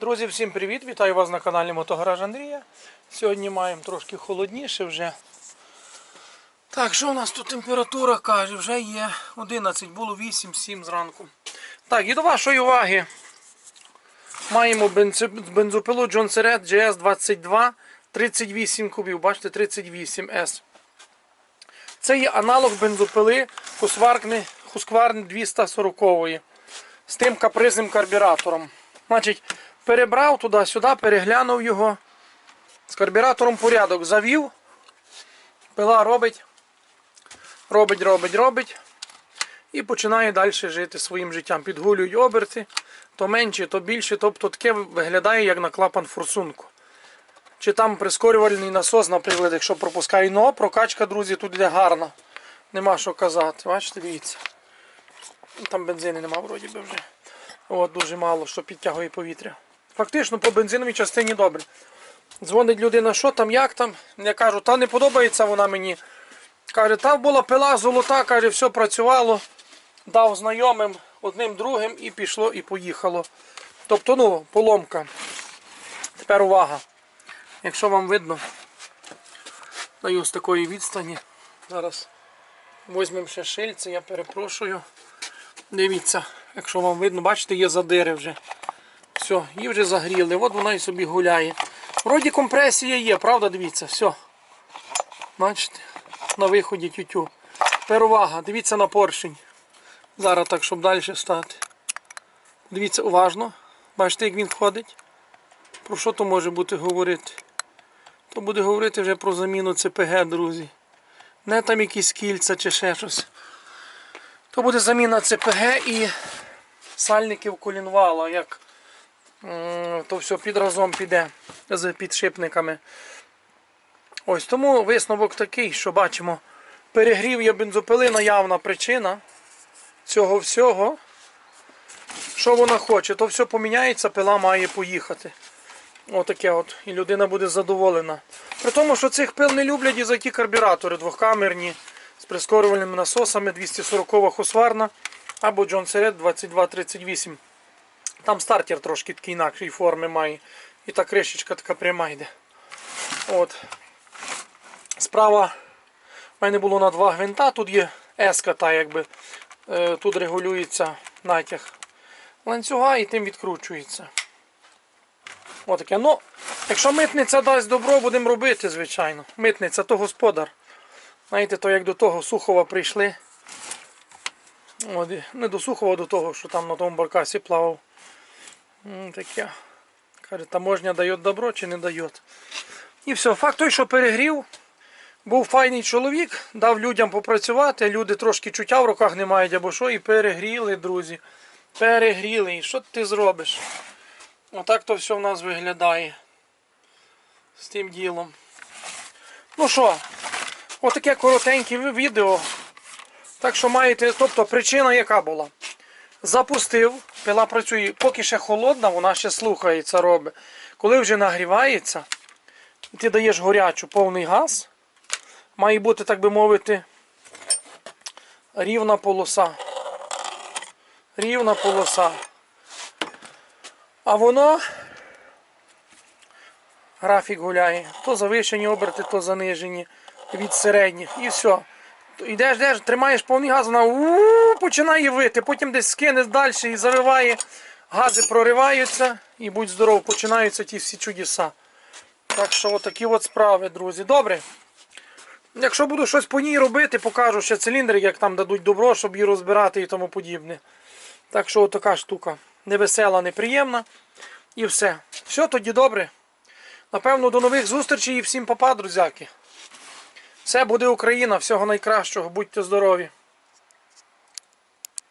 Друзі, всім привіт! Вітаю вас на каналі Мотогараж Андрія. Сьогодні маємо трошки холодніше вже. Так, що у нас тут температура каже? Вже є 11, було 8-7 зранку. Так, і до вашої уваги маємо бензопилу John Seret GS22 38 кубів. Бачите, 38S. Це є аналог бензопили Husqvarna 240 з тим капризним карбюратором. Значить, перебрав туди-сюди, переглянув його. З карбюратором порядок завів. Пила робить, робить, робить, робить. І починає далі жити своїм життям. Підгулюють оберти, то менше, то більше. Тобто таке виглядає як на клапан форсунку. Чи там прискорювальний насос, наприклад, якщо пропускає. Ну, прокачка, друзі, тут йде гарна. Нема що казати. Бачите, дивіться. Там бензину нема вроді би вже. От, дуже мало, що підтягує повітря. Фактично по бензиновій частині добре. Дзвонить людина, що там, як там. Я кажу, та не подобається вона мені. Каже, там була пила золота, каже, все працювало. Дав знайомим одним другим і пішло, і поїхало. Тобто, ну, поломка. Тепер увага. Якщо вам видно, даю з такої відстані. Зараз візьмемо ще шильце, я перепрошую. Дивіться, якщо вам видно, бачите, є задири вже. Все, її вже загріли, от вона і собі гуляє. Вроді компресія є, правда, дивіться, все. Бачите, на виході тютю. Тепер увага, дивіться на поршень. Зараз так, щоб далі стати. Дивіться уважно. Бачите, як він ходить. Про що то може бути говорити? То буде говорити вже про заміну ЦПГ, друзі. Не там якісь кільця чи ще щось. То буде заміна ЦПГ і сальників колінвала, як то все під разом піде з підшипниками. Ось тому висновок такий, що бачимо, перегрів є бензопили наявна причина цього всього. Що вона хоче, то все поміняється, пила має поїхати. Отаке от. І людина буде задоволена. При тому, що цих пил не люблять і за ті карбюратори двохкамерні з прискорювальними насосами 240 Husqvarna або John Seret 2238. Там стартер трошки такий інакшої форми має. І та кришечка така пряма йде. От. Справа в мене було на два гвинта. Тут є еска, та якби. Е, Тут регулюється натяг ланцюга і тим відкручується. Отаке. Ну, якщо митниця дасть добро, будемо робити, звичайно. Митниця то господар. Знаєте, то як до того Сухова прийшли. Не до Сухова, до того, що там на тому баркасі плавав. Таке. Каже, таможня дає добро чи не дає. І все. Факт той, що перегрів. Був файний чоловік, дав людям попрацювати, люди трошки чуття в руках не мають або що, і перегріли, друзі. Перегріли. І що ти зробиш? Отак то все в нас виглядає з тим ділом. Ну що, отаке коротеньке відео. Так що маєте, тобто причина яка була? Запустив, пила працює, поки ще холодна, вона ще слухається, робить. Коли вже нагрівається, ти даєш горячу повний газ, має бути, так би мовити, рівна полоса. Рівна полоса. А воно графік гуляє. То завишені оберти, то занижені від середніх. І все. Йдеш, йдеш, тримаєш повний газ, вона у починає вити, потім десь скине далі і зариває. Гази прориваються і будь здоров, починаються ті всі чудеса. Так що отакі от справи, друзі. Добре. Якщо буду щось по ній робити, покажу ще циліндрик, як там дадуть добро, щоб її розбирати і тому подібне. Так що така штука. Невесела, неприємна. І все. Все тоді добре. Напевно, до нових зустрічей і всім папа, друзяки. Все буде Україна, всього найкращого, будьте здорові.